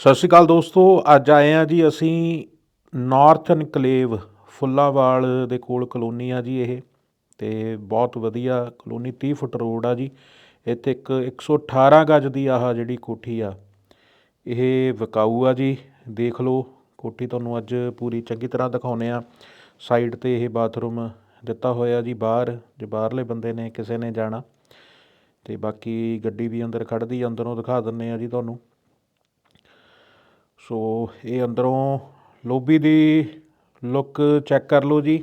ਸਤਿ ਸ਼੍ਰੀ ਅਕਾਲ ਦੋਸਤੋ, ਅੱਜ ਆਏ ਆ ਜੀ ਅਸੀਂ ਨਾਰਥ ਇਨਕਲੇਵ ਫੁੱਲਾਵਾਲ ਦੇ ਕੋਲ ਕਲੋਨੀ ਆ ਜੀ ਇਹ, ਤੇ ਬਹੁਤ ਵਧੀਆ ਕਲੋਨੀ 30 ਫੁੱਟ ਰੋਡ ਆ ਜੀ। ਇੱਥੇ ਇੱਕ 118 ਗਜ ਦੀ ਆਹ ਜਿਹੜੀ ਕੋਠੀ ਆ, ਇਹ ਵਿਕਾਊ ਆ ਜੀ। ਦੇਖ ਲਓ, ਕੋਠੀ ਤੁਹਾਨੂੰ ਅੱਜ ਪੂਰੀ ਚੰਗੀ ਤਰ੍ਹਾਂ ਦਿਖਾਉਨੇ ਆ ਸਾਈਡ ਤੇ ਇਹ ਬਾਥਰੂਮ ਦਿੱਤਾ ਹੋਇਆ ਜੀ ਬਾਹਰ, ਜੇ ਬਾਹਰਲੇ ਬੰਦੇ ਨੇ, ਕਿਸੇ ਨੇ ਜਾਣਾ। ਤੇ ਬਾਕੀ ਗੱਡੀ ਵੀ ਅੰਦਰ ਖੜ੍ਹਦੀ ਅੰਦਰੋਂ ਦਿਖਾ ਦਿੰਨੇ ਆ ਜੀ ਤੁਹਾਨੂੰ। ਸੋ ਇਹ ਅੰਦਰੋਂ ਲੋਬੀ ਦੀ ਲੁੱਕ ਚੈੱਕ ਕਰ ਲਓ ਜੀ।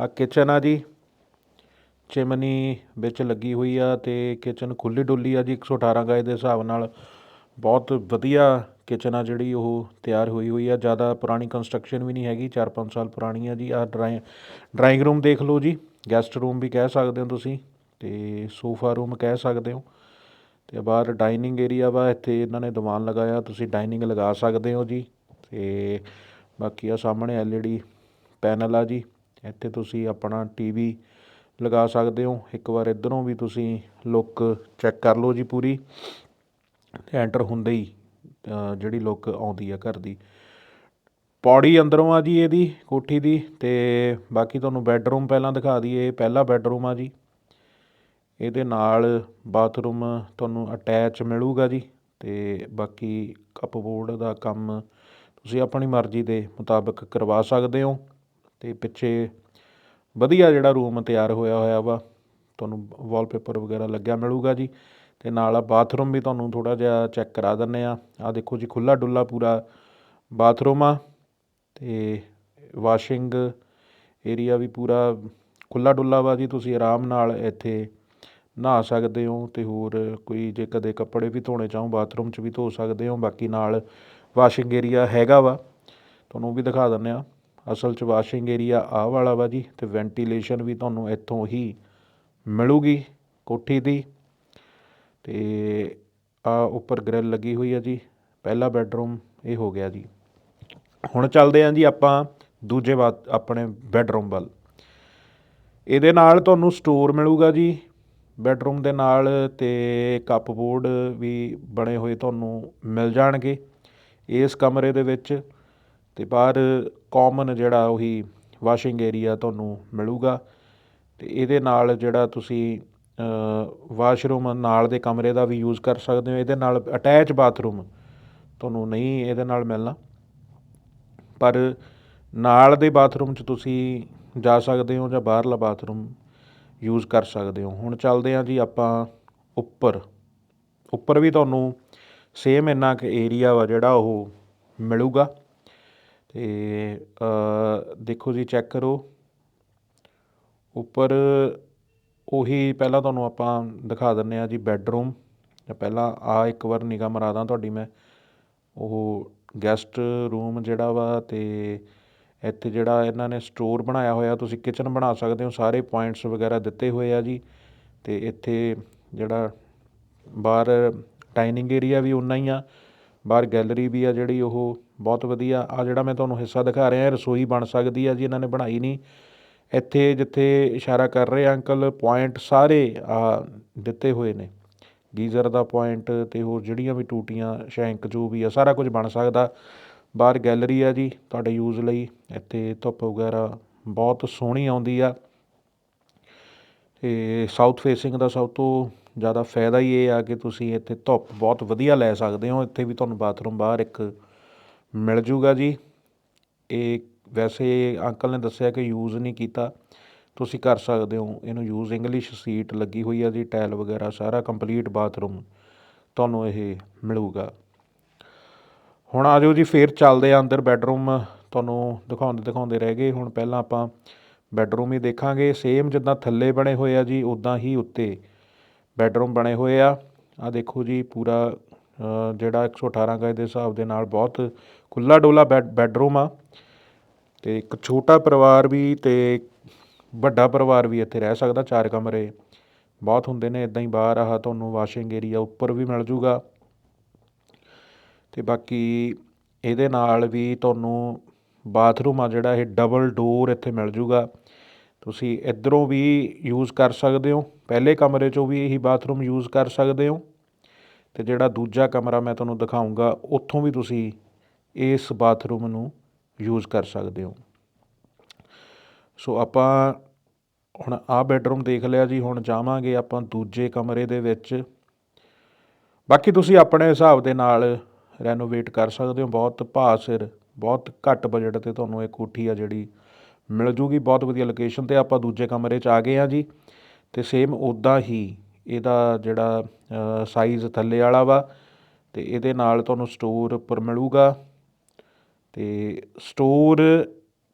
ਆ ਕਿਚਨ ਆ ਜੀ। ਚਿਮਨੀ ਵਿੱਚ ਲੱਗੀ ਹੋਈ ਆ ਤੇ ਕਿਚਨ ਖੁੱਲੀ ਡੁੱਲੀ ਆ ਜੀ 118 ਗਜ ਦੇ ਹਿਸਾਬ ਨਾਲ। ਬਹੁਤ ਵਧੀਆ ਕਿਚਨ ਆ ਜਿਹੜੀ ਉਹ ਤਿਆਰ ਹੋਈ ਹੋਈ ਆ। ਜ਼ਿਆਦਾ ਪੁਰਾਣੀ ਕੰਸਟਰਕਸ਼ਨ ਵੀ ਨਹੀਂ ਹੈਗੀ 4-5 ਸਾਲ ਪੁਰਾਣੀ ਆ ਜੀ। ਆ ਡਰਾਈ ਡਰਾਇੰਗ ਰੂਮ ਦੇਖ ਲਓ ਜੀ। ਗੈਸਟ ਰੂਮ ਵੀ ਕਹਿ ਸਕਦੇ ਹੋ ਤੁਸੀਂ ਤੇ ਸੋਫਾ ਰੂਮ ਕਹਿ ਸਕਦੇ ਹੋ। ਅਤੇ ਬਾਹਰ ਡਾਇਨਿੰਗ ਏਰੀਆ ਵਾ, ਇੱਥੇ ਇਹਨਾਂ ਨੇ ਦੀਵਾਨ ਲਗਾਇਆ, ਤੁਸੀਂ ਡਾਇਨਿੰਗ ਲਗਾ ਸਕਦੇ ਹੋ ਜੀ। ਅਤੇ ਬਾਕੀ ਆ ਸਾਹਮਣੇ ਐੱਲ ਈ ਡੀ ਪੈਨਲ ਆ ਜੀ। ਇੱਥੇ ਤੁਸੀਂ ਆਪਣਾ ਟੀ ਵੀ ਲਗਾ ਸਕਦੇ ਹੋ। ਇੱਕ ਵਾਰ ਇੱਧਰੋਂ ਵੀ ਤੁਸੀਂ ਲੁੱਕ ਚੈੱਕ ਕਰ ਲਓ ਜੀ ਪੂਰੀ। ਤੇ ਐਂਟਰ ਹੁੰਦੇ ਹੀ ਜਿਹੜੀ ਲੁੱਕ ਆਉਂਦੀ ਆ ਘਰ ਦੀ। ਪੌੜੀ ਅੰਦਰੋਂ ਆ ਜੀ ਇਹਦੀ, ਕੋਠੀ ਦੀ। ਤੇ ਬਾਕੀ ਤੁਹਾਨੂੰ ਬੈੱਡਰੂਮ ਪਹਿਲਾਂ ਦਿਖਾ ਦਈਏ, ਇਹ ਪਹਿਲਾ ਬੈੱਡਰੂਮ ਆ ਜੀ। ਇਹਦੇ ਨਾਲ ਬਾਥਰੂਮ ਤੁਹਾਨੂੰ ਅਟੈਚ ਮਿਲੂਗਾ ਜੀ ਅਤੇ ਬਾਕੀ ਕੱਪਬੋਰਡ ਦਾ ਕੰਮ ਤੁਸੀਂ ਆਪਣੀ ਮਰਜ਼ੀ ਦੇ ਮੁਤਾਬਕ ਕਰਵਾ ਸਕਦੇ ਹੋ ਅਤੇ ਪਿੱਛੇ ਵਧੀਆ ਜਿਹੜਾ ਰੂਮ ਤਿਆਰ ਹੋਇਆ ਹੋਇਆ ਵਾ, ਤੁਹਾਨੂੰ ਵਾਲਪੇਪਰ ਵਗੈਰਾ ਲੱਗਿਆ ਮਿਲੂਗਾ ਜੀ ਅਤੇ ਨਾਲ ਆ ਬਾਥਰੂਮ ਵੀ ਤੁਹਾਨੂੰ ਥੋੜ੍ਹਾ ਜਿਹਾ ਚੈੱਕ ਕਰਾ ਦਿੰਦੇ ਆ ਆ ਦੇਖੋ ਜੀ ਖੁੱਲਾ ਡੁੱਲਾ ਪੂਰਾ ਬਾਥਰੂਮ ਆ ਅਤੇ ਵਾਸ਼ਿੰਗ ਏਰੀਆ ਵੀ ਪੂਰਾ ਖੁੱਲਾ ਡੁੱਲਾ ਵਾ ਜੀ, ਤੁਸੀਂ ਆਰਾਮ ਨਾਲ ਇੱਥੇ ਨਹਾ ਸਕਦੇ ਹੋ ਅਤੇ ਹੋਰ ਕੋਈ ਜੇ ਕਦੇ ਕੱਪੜੇ ਵੀ ਧੋਣੇ ਚਾਹੋ, ਬਾਥਰੂਮ 'ਚ ਵੀ ਧੋ ਸਕਦੇ ਹੋ, ਬਾਕੀ ਨਾਲ ਵਾਸ਼ਿੰਗ ਏਰੀਆ ਹੈਗਾ ਵਾ। ਤੁਹਾਨੂੰ ਉਹ ਵੀ ਦਿਖਾ ਦਿੰਦੇ ਹਾਂ। ਅਸਲ 'ਚ ਵਾਸ਼ਿੰਗ ਏਰੀਆ ਆਹ ਵਾਲਾ ਵਾ ਜੀ ਅਤੇ ਵੈਂਟੀਲੇਸ਼ਨ ਵੀ ਤੁਹਾਨੂੰ ਇੱਥੋਂ ਹੀ ਮਿਲੂਗੀ ਕੋਠੀ ਦੀ। ਅਤੇ ਆ ਉੱਪਰ ਗ੍ਰਿਲ ਲੱਗੀ ਹੋਈ ਆ ਜੀ, ਪਹਿਲਾ ਬੈੱਡਰੂਮ ਇਹ ਹੋ ਗਿਆ ਜੀ। ਹੁਣ ਚੱਲਦੇ ਆਂ ਜੀ ਆਪਾਂ ਦੂਜੇ ਬਾਤ ਆਪਣੇ ਬੈੱਡਰੂਮ ਵੱਲ। ਇਹਦੇ ਨਾਲ ਤੁਹਾਨੂੰ ਸਟੋਰ ਮਿਲੂਗਾ ਜੀ ਬੈਡਰੂਮ ਦੇ ਨਾਲ ਅਤੇ ਕੱਪਬੋਰਡ ਵੀ ਬਣੇ ਹੋਏ ਤੁਹਾਨੂੰ ਮਿਲ ਜਾਣਗੇ ਇਸ ਕਮਰੇ ਦੇ ਵਿੱਚ ਅਤੇ ਬਾਹਰ ਕੋਮਨ ਜਿਹੜਾ ਉਹੀ ਵਾਸ਼ਿੰਗ ਏਰੀਆ ਤੁਹਾਨੂੰ ਮਿਲੂਗਾ ਅਤੇ ਇਹਦੇ ਨਾਲ ਜਿਹੜਾ ਤੁਸੀਂ ਵਾਸ਼ਰੂਮ ਨਾਲ ਦੇ ਕਮਰੇ ਦਾ ਵੀ ਯੂਜ਼ ਕਰ ਸਕਦੇ ਹੋ, ਇਹਦੇ ਨਾਲ ਅਟੈਚ ਬਾਥਰੂਮ ਤੁਹਾਨੂੰ ਨਹੀਂ ਇਹਦੇ ਨਾਲ ਮਿਲਣਾ। ਪਰ ਨਾਲ ਦੇ ਬਾਥਰੂਮ 'ਚ ਤੁਸੀਂ ਜਾ ਸਕਦੇ ਹੋ ਜਾਂ ਬਾਹਰਲਾ ਬਾਥਰੂਮ ਯੂਜ਼ ਕਰ ਸਕਦੇ ਹੋ। ਹੁਣ ਚੱਲਦੇ ਹਾਂ ਜੀ ਆਪਾਂ ਉੱਪਰ। ਉੱਪਰ ਵੀ ਤੁਹਾਨੂੰ ਸੇਮ ਇੰਨਾ ਕੁ ਏਰੀਆ ਵਾ ਜਿਹੜਾ ਉਹ ਮਿਲੂਗਾ। ਤੇ ਦੇਖੋ ਜੀ ਚੈੱਕ ਕਰੋ। ਉੱਪਰ ਉਹੀ ਪਹਿਲਾਂ ਤੁਹਾਨੂੰ ਆਪਾਂ ਦਿਖਾ ਦਿੰਨੇ ਆ ਜੀ ਬੈੱਡਰੂਮ ਤਾਂ ਪਹਿਲਾਂ ਆ ਇੱਕ ਵਾਰ ਨਿਗਾਹ ਮਰਾਦਾ ਤੁਹਾਡੀ ਮੈਂ। ਉਹ ਗੈਸਟ ਰੂਮ ਜਿਹੜਾ ਵਾ ਤੇ ਇੱਥੇ ਜਿਹੜਾ ਇਹਨਾਂ ਨੇ ਸਟੋਰ ਬਣਾਇਆ ਹੋਇਆ, ਤੁਸੀਂ ਕਿਚਨ ਬਣਾ ਸਕਦੇ ਹੋ, ਸਾਰੇ ਪੁਆਇੰਟਸ ਵਗੈਰਾ ਦਿੱਤੇ ਹੋਏ ਆ ਜੀ। ਅਤੇ ਇੱਥੇ ਜਿਹੜਾ ਬਾਹਰ ਡਾਇਨਿੰਗ ਏਰੀਆ ਵੀ ਉਨਾ ਹੀ ਆ, ਬਾਹਰ ਗੈਲਰੀ ਵੀ ਆ ਜਿਹੜੀ ਉਹ ਬਹੁਤ ਵਧੀਆ। ਆ ਜਿਹੜਾ ਮੈਂ ਤੁਹਾਨੂੰ ਹਿੱਸਾ ਦਿਖਾ ਰਿਹਾ ਰਸੋਈ ਬਣ ਸਕਦੀ ਆ ਜੀ, ਇਹਨਾਂ ਨੇ ਬਣਾਈ ਨਹੀਂ। ਇੱਥੇ ਜਿੱਥੇ ਇਸ਼ਾਰਾ ਕਰ ਰਹੇ ਅੰਕਲ ਪੁਆਇੰਟ ਸਾਰੇ ਆ ਦਿੱਤੇ ਹੋਏ ਨੇ। ਗੀਜ਼ਰ ਦਾ ਪੁਆਇੰਟ ਤੇ ਹੋਰ ਜਿਹੜੀਆਂ ਵੀ ਟੂਟੀਆਂ, ਸ਼ੈਂਕ ਜੋ ਵੀ ਆ, ਸਾਰਾ ਕੁਝ ਬਣ ਸਕਦਾ। ਬਾਹਰ ਗੈਲਰੀ ਆ ਜੀ, ਤੁਹਾਡੇ ਯੂਜ਼ ਲਈ, ਇੱਥੇ ਧੁੱਪ ਵਗੈਰਾ ਬਹੁਤ ਸੋਹਣੀ ਆਉਂਦੀ ਆ। ਅਤੇ ਸਾਊਥ ਫੇਸਿੰਗ ਦਾ ਸਭ ਤੋਂ ਜ਼ਿਆਦਾ ਫਾਇਦਾ ਹੀ ਇਹ ਆ ਕਿ ਤੁਸੀਂ ਇੱਥੇ ਧੁੱਪ ਬਹੁਤ ਵਧੀਆ ਲੈ ਸਕਦੇ ਹੋ। ਇੱਥੇ ਵੀ ਤੁਹਾਨੂੰ ਬਾਥਰੂਮ ਬਾਹਰ ਇੱਕ ਮਿਲ ਜੂਗਾ ਜੀ। ਇਹ ਵੈਸੇ ਅੰਕਲ ਨੇ ਦੱਸਿਆ ਕਿ ਯੂਜ਼ ਨਹੀਂ ਕੀਤਾ। ਤੁਸੀਂ ਕਰ ਸਕਦੇ ਹੋ, ਇਹਨੂੰ ਯੂਜ਼ ਇੰਗਲਿਸ਼ ਸੀਟ ਲੱਗੀ ਹੋਈ ਆ ਜੀ ਟਾਇਲ ਵਗੈਰਾ ਸਾਰਾ ਕੰਪਲੀਟ ਬਾਥਰੂਮ ਤੁਹਾਨੂੰ ਇਹ ਮਿਲੂਗਾ। ਹੁਣ ਆ ਜਾਓ ਜੀ ਫੇਰ ਚੱਲਦੇ ਆ ਅੰਦਰ ਬੈੱਡਰੂਮ। ਤੁਹਾਨੂੰ ਦਿਖਾਉਂਦੇ ਦਿਖਾਉਂਦੇ ਰਹਿ ਗਏ। ਹੁਣ ਪਹਿਲਾਂ ਆਪਾਂ ਬੈੱਡਰੂਮ ਹੀ ਦੇਖਾਂਗੇ। ਸੇਮ ਜਿੱਦਾਂ ਥੱਲੇ ਬਣੇ ਹੋਏ ਆ ਜੀ ਉਦਾਂ ਹੀ ਉੱਤੇ ਬੈੱਡਰੂਮ ਬਣੇ ਹੋਏ ਆ। ਆ ਦੇਖੋ ਜੀ ਪੂਰਾ ਅ, ਜਿਹੜਾ 118 ਗਜ ਦੇ ਹਿਸਾਬ ਦੇ ਨਾਲ ਬਹੁਤ ਖੁੱਲਾ ਡੋਲਾ ਬੈੱਡ ਬੈੱਡਰੂਮ ਆ। ਤੇ ਇੱਕ ਛੋਟਾ ਪਰਿਵਾਰ ਵੀ ਤੇ ਵੱਡਾ ਪਰਿਵਾਰ ਵੀ ਇੱਥੇ ਰਹਿ ਸਕਦਾ ਚਾਰ ਕਮਰੇ। ਬਹੁਤ ਹੁੰਦੇ ਨੇ ਇਦਾਂ ਹੀ ਬਾਹਰ ਆਹ ਤੁਹਾਨੂੰ ਵਾਸ਼ਿੰਗ ਏਰੀਆ ਉੱਪਰ ਵੀ ਮਿਲ ਜੂਗਾ। ਤੇ ਬਾਕੀ ਇਹਦੇ ਨਾਲ ਵੀ ਤੁਹਾਨੂੰ ਬਾਥਰੂਮ ਆ ਜਿਹੜਾ ਇਹ ਡਬਲ ਡੋਰ ਇੱਥੇ ਮਿਲ ਜੂਗਾ। ਤੁਸੀਂ ਇੱਧਰੋਂ ਵੀ ਯੂਜ਼ ਕਰ ਸਕਦੇ ਹੋ। ਪਹਿਲੇ ਕਮਰੇ 'ਚੋਂ ਵੀ ਇਹੀ ਬਾਥਰੂਮ ਯੂਜ਼ ਕਰ ਸਕਦੇ ਹੋ। ਅਤੇ ਜਿਹੜਾ ਦੂਜਾ ਕਮਰਾ ਮੈਂ ਤੁਹਾਨੂੰ ਦਿਖਾਉਂਗਾ ਉੱਥੋਂ ਵੀ ਤੁਸੀਂ ਇਸ ਬਾਥਰੂਮ ਨੂੰ ਯੂਜ਼ ਕਰ ਸਕਦੇ ਹੋ। ਸੋ ਆਪਾਂ ਹੁਣ ਆਹ ਬੈੱਡਰੂਮ ਦੇਖ ਲਿਆ ਜੀ, ਹੁਣ ਜਾਵਾਂਗੇ ਆਪਾਂ ਦੂਜੇ ਕਮਰੇ ਦੇ ਵਿੱਚ। ਬਾਕੀ ਤੁਸੀਂ ਆਪਣੇ ਹਿਸਾਬ ਦੇ ਨਾਲ ਰੈਨੋਵੇਟ ਕਰ ਸਕਦੇ ਹੋ, ਬਹੁਤ ਭਾਅ ਸਿਰ, ਬਹੁਤ ਘੱਟ ਬਜਟ ਤੇ ਤੁਹਾਨੂੰ ਇਹ ਕੋਠੀ ਆ ਜਿਹੜੀ ਮਿਲ ਜੂਗੀ। ਬਹੁਤ ਵਧੀਆ ਲੋਕੇਸ਼ਨ ਤੇ ਆਪਾਂ ਦੂਜੇ ਕਮਰੇ 'ਚ ਆ ਗਏ ਆ ਜੀ ਤੇ ਸੇਮ ਉਦਾਂ ਹੀ ਇਹਦਾ ਜਿਹੜਾ ਸਾਈਜ਼ ਥੱਲੇ ਵਾਲਾ ਵਾ ਤੇ ਇਹਦੇ ਨਾਲ ਤੁਹਾਨੂੰ ਸਟੋਰ ਉੱਪਰ ਮਿਲੂਗਾ ਤੇ ਸਟੋਰ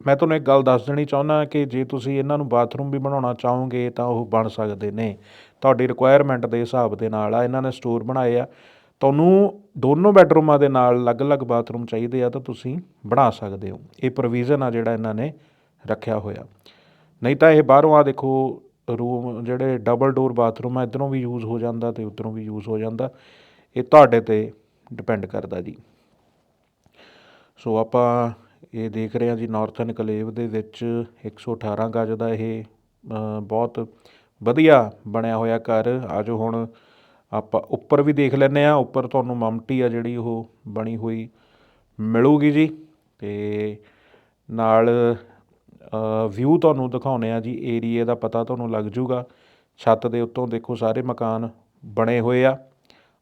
ਮੈਂ ਤੁਹਾਨੂੰ ਇੱਕ ਗੱਲ ਦੱਸ ਦੇਣੀ ਚਾਹੁੰਦਾ ਕਿ ਜੇ ਤੁਸੀਂ ਇਹਨਾਂ ਨੂੰ ਬਾਥਰੂਮ ਵੀ ਬਣਾਉਣਾ ਚਾਹੋਗੇ ਤਾਂ ਉਹ ਬਣ ਸਕਦੇ ਨੇ। ਤੁਹਾਡੀ ਰਿਕੁਆਇਰਮੈਂਟ ਦੇ ਹਿਸਾਬ ਦੇ ਨਾਲ ਆ, ਇਹਨਾਂ ਨੇ ਸਟੋਰ ਬਣਾਏ ਆ। ਤੁਹਾਨੂੰ ਦੋਨੋਂ ਬੈਡਰੂਮਾਂ ਦੇ ਨਾਲ ਅਲੱਗ-ਅਲੱਗ ਬਾਥਰੂਮ ਚਾਹੀਦੇ ਆ ਤਾਂ ਤੁਸੀਂ ਬਣਾ ਸਕਦੇ ਹੋ। ਇਹ ਪ੍ਰੋਵੀਜ਼ਨ ਆ ਜਿਹੜਾ ਇਹਨਾਂ ਨੇ ਰੱਖਿਆ ਹੋਇਆ। ਨਹੀਂ ਤਾਂ ਇਹ ਬਾਹਰੋਂ ਆ ਦੇਖੋ, ਰੂਮ ਜਿਹੜੇ ਡਬਲ ਡੋਰ ਬਾਥਰੂਮ ਆ, ਇਧਰੋਂ ਵੀ ਯੂਜ਼ ਹੋ ਜਾਂਦਾ ਤੇ ਉਧਰੋਂ ਵੀ ਯੂਜ਼ ਹੋ ਜਾਂਦਾ। ਇਹ ਤੁਹਾਡੇ ਤੇ ਡਿਪੈਂਡ ਕਰਦਾ ਜੀ। ਸੋ ਆਪਾਂ ਇਹ ਦੇਖ ਰਹੇ ਹਾਂ ਜੀ ਨਾਰਥਨ ਕਲੇਵ ਦੇ ਵਿੱਚ 118 ਗਜ ਦਾ ਇਹ ਬਹੁਤ ਵਧੀਆ ਬਣਿਆ ਹੋਇਆ ਘਰ। ਆਜੋ ਹੁਣ ਆਪਾਂ ਉੱਪਰ ਵੀ ਦੇਖ ਲੈਂਦੇ ਆ ਉੱਪਰ ਤੁਹਾਨੂੰ ਮਮਟੀ ਆ ਜਿਹੜੀ ਉਹ ਬਣੀ ਹੋਈ ਮਿਲੂਗੀ ਜੀ। ਤੇ ਨਾਲ ਵਿਊ ਤੁਹਾਨੂੰ ਦਿਖਾਉਨੇ ਆ ਜੀ ਏਰੀਏ ਦਾ ਪਤਾ ਤੁਹਾਨੂੰ ਲੱਗ ਜੂਗਾ। ਛੱਤ ਦੇ ਉੱਤੋਂ ਦੇਖੋ ਸਾਰੇ ਮਕਾਨ ਬਣੇ ਹੋਏ ਆ।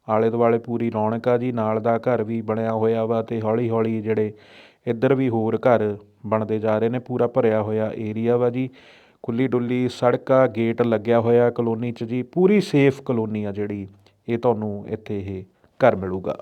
ਆਲੇ ਦੁਆਲੇ ਪੂਰੀ ਰੌਣਕ ਆ ਜੀ, ਨਾਲ ਦਾ ਘਰ ਵੀ ਬਣਿਆ ਹੋਇਆ ਵਾ ਤੇ ਹੌਲੀ ਹੌਲੀ ਜਿਹੜੇ ਇੱਧਰ ਵੀ ਹੋਰ ਘਰ ਬਣਦੇ ਜਾ ਰਹੇ ਨੇ, ਪੂਰਾ ਭਰਿਆ ਹੋਇਆ ਏਰੀਆ ਵਾ ਜੀ। ਖੁੱਲੀ ਡੁੱਲੀ ਸੜਕ ਆ, ਗੇਟ ਲੱਗਿਆ ਹੋਇਆ ਕਲੋਨੀ 'ਚ ਜੀ, ਪੂਰੀ ਸੇਫ ਕਲੋਨੀ ਆ ਜਿਹੜੀ ਇਹ ਤੁਹਾਨੂੰ ਇੱਥੇ ਇਹ ਘਰ ਮਿਲੂਗਾ।